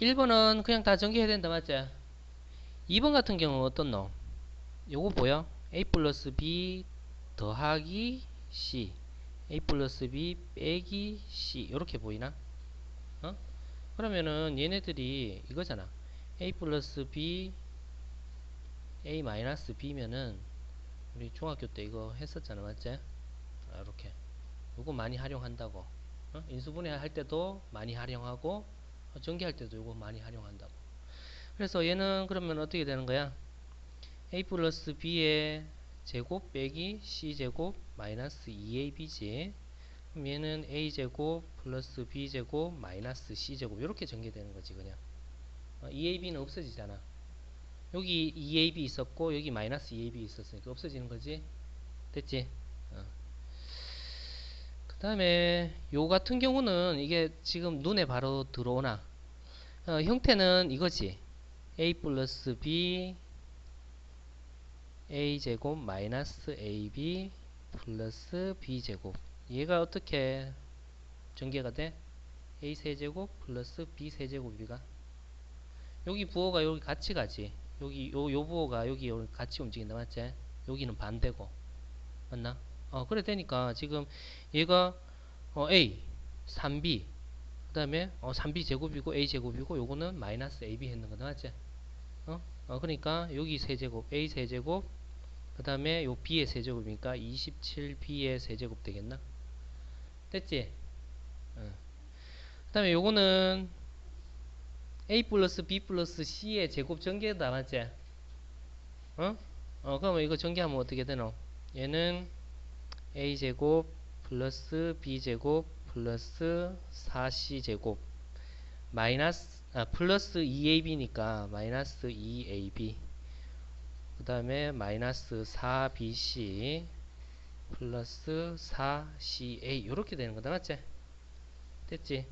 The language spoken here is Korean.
1번은 그냥 다 전개해야 된다 맞지? 2번 같은 경우는 어떤 놈? 요거 뭐야? a 플러스 b 더하기 c a 플러스 b 빼기 c 이렇게 보이나? 어? 그러면은 얘네들이 이거잖아 a 플러스 b a 마이너스 b면은 우리 중학교 때 이거 했었잖아 맞지? 아, 이렇게 요거 많이 활용한다고 어? 인수분해 할 때도 많이 활용하고 어, 전개할 때도 요거 많이 활용한다고. 그래서 얘는 그러면 어떻게 되는 거야? A 플러스 b의 제곱 빼기 c 제곱 마이너스 2ab지 그럼 얘는 a 제곱 플러스 b 제곱 마이너스 c 제곱 이렇게 전개되는 거지 그냥. 어, 2ab는 없어지잖아. 여기 2ab 있었고 여기 마이너스 2ab 있었으니까 없어지는 거지. 됐지? 어. 그 다음에 요 같은 경우는 이게 지금 눈에 바로 들어오나 어, 형태는 이거지 a 플러스 b a 제곱 마이너스 ab 플러스 b 제곱 얘가 어떻게 전개가 돼? a 세제곱 플러스 b 세제곱이가 여기 부호가 여기 같이 가지 여기 요, 요 부호가 여기 같이 움직인다 맞지? 여기는 반대고 맞나? 어 그래 되니까 지금 얘가 어, a 3b 그 다음에 어, 3b 제곱이고 a 제곱이고 요거는 마이너스 ab 했는 거다 맞지? 어? 어 그러니까 여기 세제곱 a 세제곱 그 다음에 요 b의 세제곱이니까 27b의 세제곱 되겠나? 됐지? 어. 그 다음에 요거는 a 플러스 b 플러스 c의 제곱 전개다 맞지? 어? 어 그러면 이거 전개하면 어떻게 되노? 얘는 a 제곱 플러스 b 제곱 플러스 4c 제곱 마이너스 아 플러스 2ab니까 마이너스 2ab 그 다음에 마이너스 4bc 플러스 4ca 이렇게 되는 거다 맞지? 됐지?